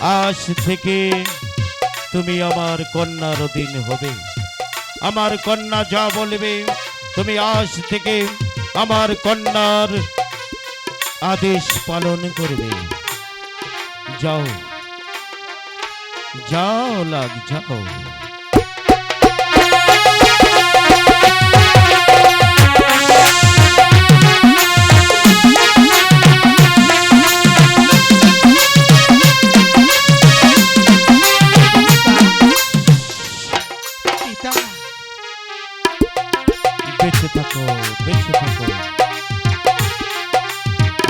আজ থেকে তুমি আমার কন্যার অধীন হবে। আমার কন্যা যা বলবে, তুমি আজ থেকে আমার কন্যার আদেশ পালন করবে। যাও যাও, লাগ, যাও।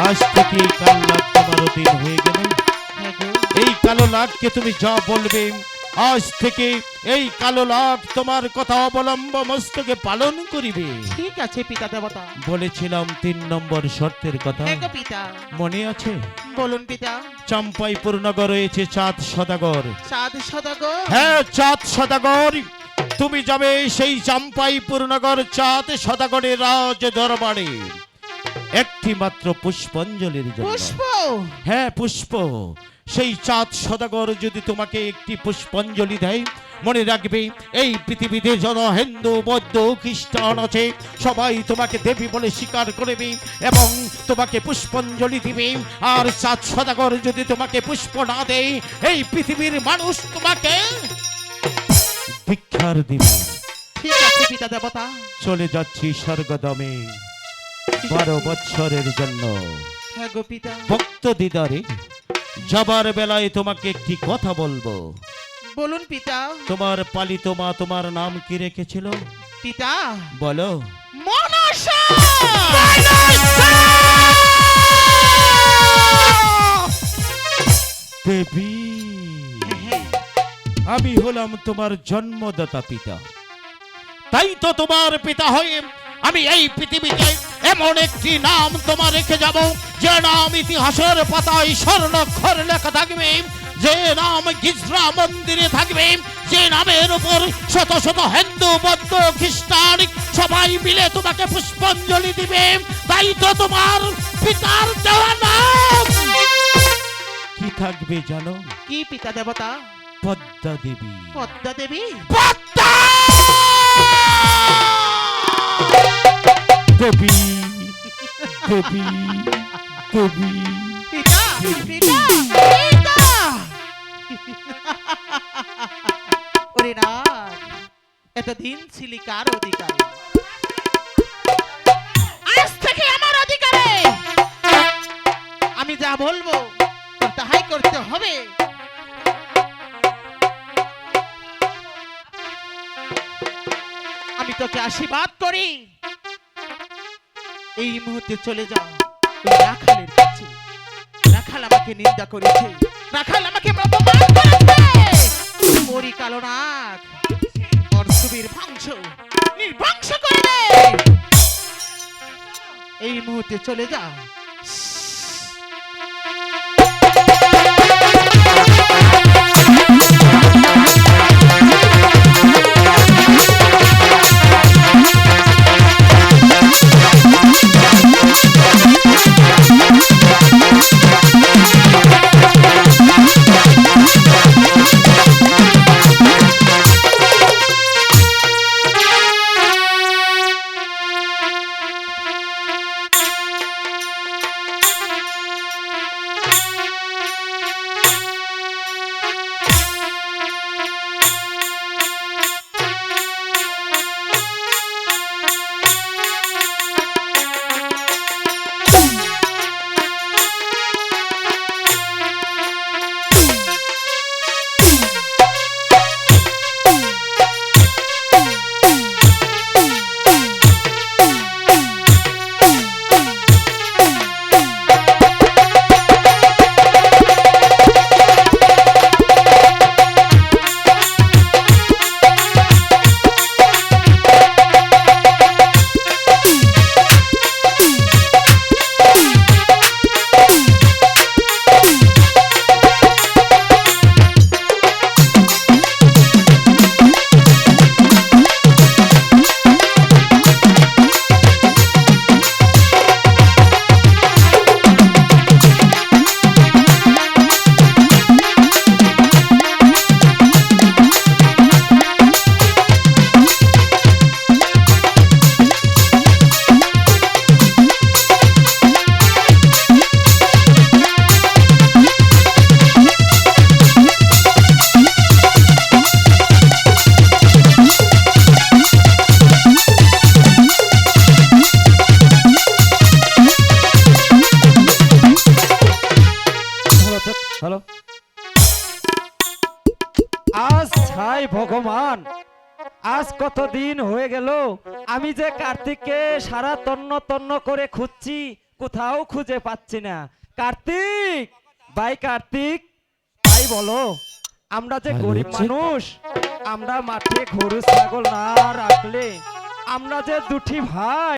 আজ থেকে এই কাল লাগ তোমার অধীন হয়ে গেল। এই কালো লাখকে তুমি যা বলবে আজ থেকে এই কালো লাখ তোমার কথা অবলম্ব মস্তকে পালন করিবে। ঠিক আছে পিতা দেবতা। বলেছিলাম তিন নম্বর শর্তের কথা। পিতা। মনে আছে? বলুন পিতা। চাম্পাইপুর নগর রয়েছে চাঁদ সদাগর। সাদ সদাগর? হ্যাঁ চাঁদ সদাগর। তুমি যাবে সেই চাম্পাইপুর নগর চাঁদ সদাগরের রাজ দরবারে। একটি মাত্র পুষ্পাঞ্জলির জন্য। পুষ্প? হ্যাঁ পুষ্প। সেই চাঁদ সদাগর যদি তোমাকে একটি পুষ্পাঞ্জলি দেয় মনে রাখবে এই পৃথিবীতে যত হিন্দু বৌদ্ধ খ্রিস্টান আছে সবাই তোমাকে দেবী বলে স্বীকার করবে এবং তোমাকে পুষ্পাঞ্জলি দিবে। আর চাঁদ সদাগর যদি তোমাকে পুষ্প না দেয় এই পৃথিবীর মানুষ তোমাকে ভিক্ষার দিবে। ঠিক আছে পিতা দেবতা। চলে যাচ্ছি স্বর্গদমে। বারো বৎসরের জন্য। হ্যাঁ ভক্ত দিদারে যাবার বেলায় তোমাকে একটি কথা বলব। বলুন পিতা। তোমার পালিত মা তোমার নাম কি রেখেছিল? পিতা। বলো। মনসা! দেবী হ্যাঁ, আমি হলাম তোমার জন্মদাতা পিতা। তাই তো তোমার পিতা হয়ে আমি এই পৃথিবীতে এমন একটি নাম তোমার রেখে যাব যে নাম ইতিহাসের পাতায় স্বর্ণক্ষর লেখা থাকবে যে নাম গিজরা মন্দিরে থাকবে যে নামের উপর শত শত হিন্দু বৌদ্ধ খ্রিস্টান সবাই মিলে তোমাকে পুষ্পাঞ্জলি দিবে। তাই তো তোমার পিতার দেওয়া নাম। কি থাকবে জানো? কি পিতা দেবতা? পদ্মা দেবী। পদ্মা দেবী? পদ্মা! দেবী দেবী দেবী ওরে রাত এতদিন ছিলি কার অধিকারে? আজ থেকে আমার অধিকারে। আমি যা বলব, তাহাই করতে হবে। আমি তোকে আশীর্বাদ করি। এই মুহূর্তে চলে যাও। ওই রাখালের কাছে। রাখাল আমাকে নিন্দা করেছে। রাখাল আমাকে মরি কালো নাগ ওর সুবীর বংশ নির্বংশ করে এই মুহূর্তে চলে যা চলো। আজ ছাই ভগবান আজ কতদিন হয়ে গেল? আমি যে কার্তিককে সারা তন্ন তন্ন করে খুঁজছি কোথাও খুঁজে পাচ্ছি না। কার্তিক! ভাই কার্তিক! ভাই বলো আমরা যে গরিব মানুষ আমরা মাঠে গরু ছাগল না রাখলে আমরা যে দুটি ভাই